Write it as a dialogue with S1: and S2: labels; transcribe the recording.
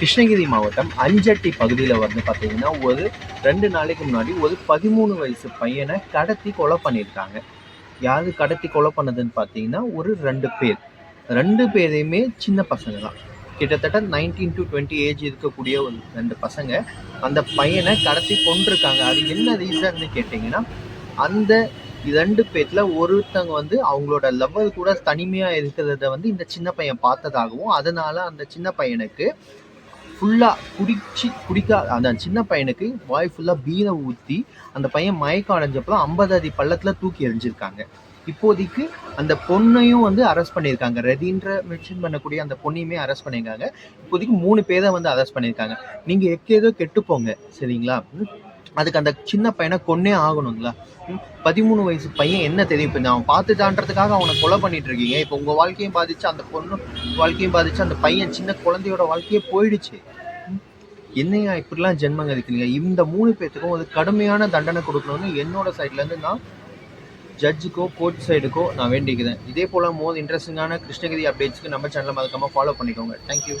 S1: கிருஷ்ணகிரி மாவட்டம் அஞ்சட்டி பகுதியில் வந்து பார்த்தீங்கன்னா ஒரு ரெண்டு நாளைக்கு முன்னாடி ஒரு பதிமூணு வயசு பையனை கடத்தி கொலை பண்ணியிருக்காங்க. யார் கடத்தி கொலை பண்ணதுன்னு பார்த்தீங்கன்னா ஒரு ரெண்டு பேர். ரெண்டு பேரையுமே சின்ன பசங்க தான். கிட்டத்தட்ட நைன்டீன் டு டுவெண்ட்டி ஏஜ் இருக்கக்கூடிய ஒரு ரெண்டு பசங்க அந்த பையனை கடத்தி கொண்டிருக்காங்க அது என்ன ரீசன்னு கேட்டிங்கன்னா அந்த ரெண்டு பேர்த்தில் ஒருத்தங்க வந்து அவங்களோட லெவல் கூட தனிமையாக இருக்கிறத வந்து இந்த சின்ன பையன் பார்த்ததாகவும் அதனால அந்த சின்ன பையனுக்கு ஃபுல்லாக குடிச்சு குடிக்க அந்த சின்ன பையனுக்கு வாய் ஃபுல்லாக பீரை ஊற்றி அந்த பையன் மயக்கம் அடைஞ்சப்பலாம் ஐம்பது அடி பள்ளத்தில் தூக்கி எறிஞ்சிருக்காங்க. இப்போதைக்கு அந்த பொண்ணையும் வந்து அரெஸ்ட் பண்ணியிருக்காங்க. ரதின்ற மென்ஷன் பண்ணக்கூடிய அந்த பொண்ணையுமே அரெஸ்ட் பண்ணியிருக்காங்க. இப்போதைக்கு மூணு பேரை வந்து அரெஸ்ட் பண்ணியிருக்காங்க. நீங்கள் எக்கேதோ கெட்டுப்போங்க சரிங்களா? அதுக்கு அந்த சின்ன பையனை கொன்னே ஆகணுங்களா? ம்? பதிமூணு வயசு பையன் என்ன தெரியும் இப்போ அவன் பார்த்துட்டான்றதுக்காக அவனை கொலை பண்ணிட்டு இருக்கீங்க. இப்போ உங்கள் வாழ்க்கையும் பாதிச்சு அந்த பொண்ணு வாழ்க்கையும் பாதிச்சு அந்த பையன் சின்ன குழந்தையோட வாழ்க்கையே போயிடுச்சு. என்னையா இப்படிலாம் ஜென்மங்க இருக்கிறீங்க இந்த மூணு பேர்த்துக்கும் ஒரு கடுமையான தண்டனை கொடுக்கணும்னு என்னோட சைட்லேருந்து நான் ஜட்ஜுக்கோ கோர்ட் சைடுக்கோ நான் வேண்டிக்கிறேன். இதே போல் மோர் இன்ட்ரெஸ்டிங்கான கிருஷ்ணகிரி அப்டேட்ஸ்க்கு நம்ம சேனலை மறக்காமல் ஃபாலோ பண்ணிக்கோங்க. தேங்க்யூ